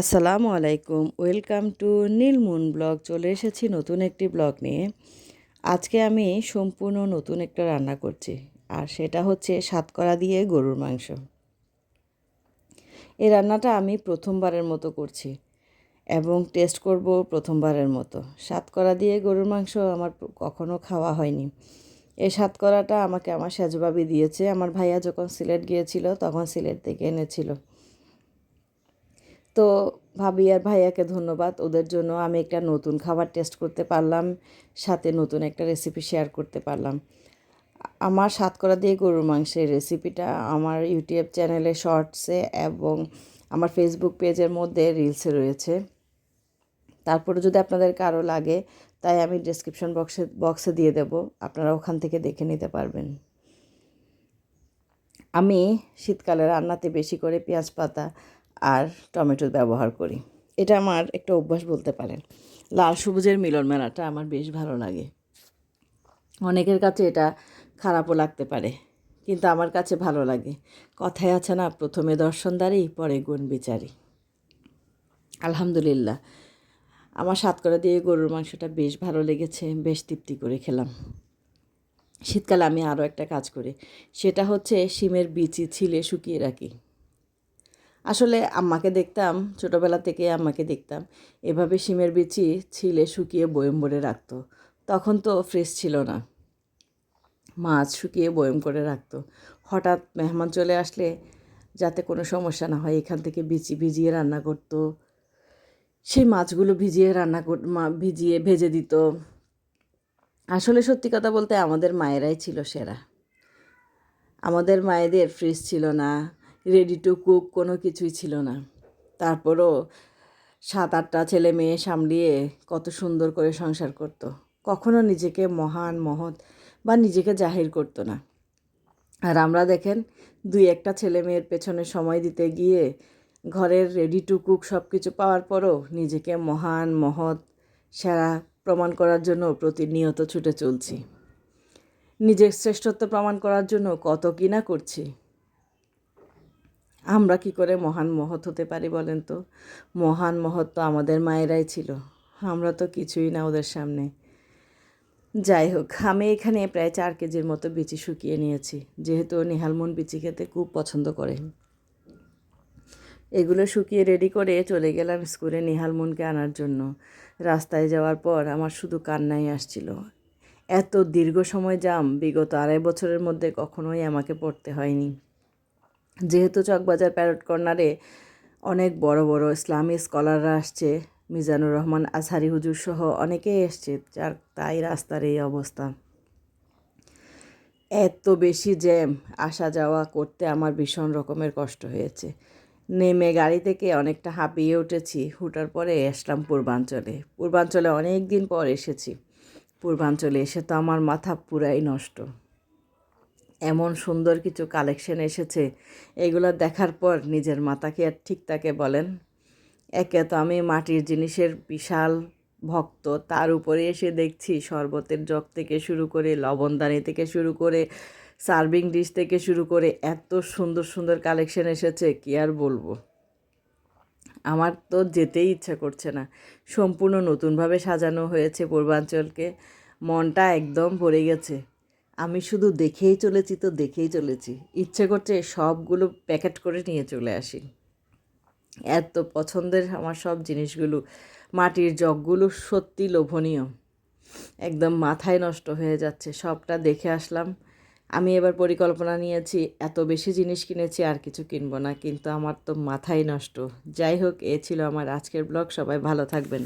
আসসালামু আলাইকুম, welcome to নীলমুন blog. চলে এসেছি নতুন একটি ব্লগ নিয়ে। আজকে আমি সম্পূর্ণ নতুন একটা রান্না করছি, আর সেটা হচ্ছে সাতকরা দিয়ে গরুর মাংস। এই রান্নাটা আমি প্রথমবারের মতো করছি এবং টেস্ট করব প্রথমবারের মতো। সাতকরা দিয়ে গরুর মাংস আমার কখনো খাওয়া হয়নি। এই সাতকরাটা আমাকে আমার সেজবাবি দিয়েছে। আমার ভাইয়া যখন সিলেট গিয়েছিল, তখন সিলেট থেকে এনেছিল। তো ভাবি আর ভাইয়াকে ধন্যবাদ। ওদের জন্য আমি একটা নতুন খাবার টেস্ট করতে পারলাম, সাথে নতুন একটা রেসিপি শেয়ার করতে পারলাম। আমার সাত করা দিয়ে গরুর মাংসের রেসিপিটা আমার ইউটিউব চ্যানেলে শর্টসে এবং আমার ফেসবুক পেজের মধ্যে রিলসে রয়েছে। তারপরে যদি আপনাদের কারও লাগে, তাই আমি ডিসক্রিপশন বক্সে বক্সে দিয়ে দেব। আপনারা ওখান থেকে দেখে নিতে পারবেন। আমি শীতকালে রান্নাতে বেশি করে পেঁয়াজ পাতা আর টমেটো ব্যবহার করি। এটা আমার একটা অভ্যাস বলতে পারেন। লাল সবুজের মিলন মেলাটা আমার বেশ ভালো লাগে। অনেকের কাছে এটা খারাপও লাগতে পারে, কিন্তু আমার কাছে ভালো লাগে। কথায় আছে না, প্রথমে দর্শনদারি পরে গুণ বিচারি। আলহামদুলিল্লাহ। আমার সাতকরা দিয়ে গরুর মাংসটা বেশ ভালো লেগেছে, বেশ তৃপ্তি করে খেলাম। শীতকালে আমি আরও একটা কাজ করি, সেটা হচ্ছে শিমের বিচি ছিলে শুকিয়ে রাখি। আসলে আম্মাকে দেখতাম, ছোটোবেলা থেকে আম্মাকে দেখতাম। এভাবে শিমের বিচি ছিলে শুকিয়ে বয়ম ভরে রাখতো। তখন তো ফ্রেশ ছিল না। মাছ শুকিয়ে বয়ম করে রাখতো। হঠাৎ মেহমান চলে আসলে যাতে কোনো সমস্যা না হয়, এখান থেকে বিচি ভিজিয়ে রান্না করতো। সেই মাছগুলো ভিজিয়ে রান্না কর ভিজিয়ে ভেজে দিত। আসলে সত্যি কথা বলতে আমাদের মায়েরাই ছিল সেরা। আমাদের মায়েদের ফ্রিজ ছিল না। রেডি টু কুক কোনো কিছুই ছিল না। তারপরও সাত, আটটা ছেলে মেয়ে সামলিয়ে কত সুন্দর করে সংসার করত। কখনো নিজেকে মহান, মহৎ বা নিজেকে জাহির করতো না। আর আমরা দেখেন, দুই, একটা ছেলে মেয়ের পেছনে সময় দিতে গিয়ে ঘরের রেডি টু কুক সব কিছু পাওয়ার পরও নিজেকে মহান, মহৎ, সেরা প্রমাণ করার জন্য প্রতিনিয়ত ছুটে চলছি। নিজের শ্রেষ্ঠত্ব প্রমাণ করার জন্য কত কিনা করছি। আমরা কি করে মহান মহৎ হতে পারি বলেন তো? মহান মহৎ তো আমাদের মায়েরাই ছিল। আমরা তো কিছুই না ওদের সামনে। যাই হোক, আমি এখানে প্রায় চার কেজির মতো বিচি শুকিয়ে নিয়েছি। যেহেতু নিহালমন বিচি খেতে খুব পছন্দ করে। এগুলো শুকিয়ে রেডি করে চলে গেলাম স্কুলে নিহালমনকে আনার জন্য। রাস্তায় যাওয়ার পর আমার শুধু কান্নাই আসছিল। এত দীর্ঘ সময় যাম, বিগত আড়াই বছরের মধ্যে কখনোই আমাকে পড়তে হয়নি। যেহেতু চকবাজার প্যারট কর্নারে অনেক বড় বড় ইসলামী স্কলাররা আসছে, মিজানুর রহমান আজহারি হুজুর সহ অনেকেই এসছে, যার তাই রাস্তার এই অবস্থা। এত বেশি জ্যাম, আসা যাওয়া করতে আমার ভীষণ রকমের কষ্ট হয়েছে। নেমে গাড়ি থেকে অনেকটা হাঁপিয়ে উঠেছি, হুটার পরে আসলাম পূর্বাঞ্চলে। পূর্বাঞ্চলে অনেক দিন পর এসেছি। পূর্বাঞ্চলে এসে তো আমার মাথা পুরাই নষ্ট। এমন সুন্দর কিছু কালেকশন এসেছে। এগুলো দেখার পর নিজের মাতাকে আর ঠিক তাকে বলেন, একে তো আমি মাটির জিনিসের বিশাল ভক্ত, তার উপরে এসে দেখছি শরবতের জগ থেকে শুরু করে, লবণদানি থেকে শুরু করে, সার্ভিং ডিশ থেকে শুরু করে এত সুন্দর সুন্দর কালেকশন এসেছে, কি আর বলব? আমার তো যেতেই ইচ্ছা করছে না। সম্পূর্ণ নতুনভাবে সাজানো হয়েছে পূর্বাঞ্চলকে। মনটা একদম ভরে গেছে। আমি শুধু দেখেই চলেছি তো দেখেই চলেছি। ইচ্ছে করছে সবগুলো প্যাকেট করে নিয়ে চলে আসি। এত পছন্দের আমার সব জিনিসগুলো, মাটির জগগুলো সত্যি লোভনীয়। একদম মাথায় নষ্ট হয়ে যাচ্ছে, সবটা দেখে আসলাম। আমি এবার পরিকল্পনা নিয়েছি, এত বেশি জিনিস কিনেছি, আর কিছু কিনবো না, কিন্তু আমার তো মাথায় নষ্ট। যাই হোক, এ ছিল আমার আজকের ব্লগ, সবাই ভালো থাকবেন।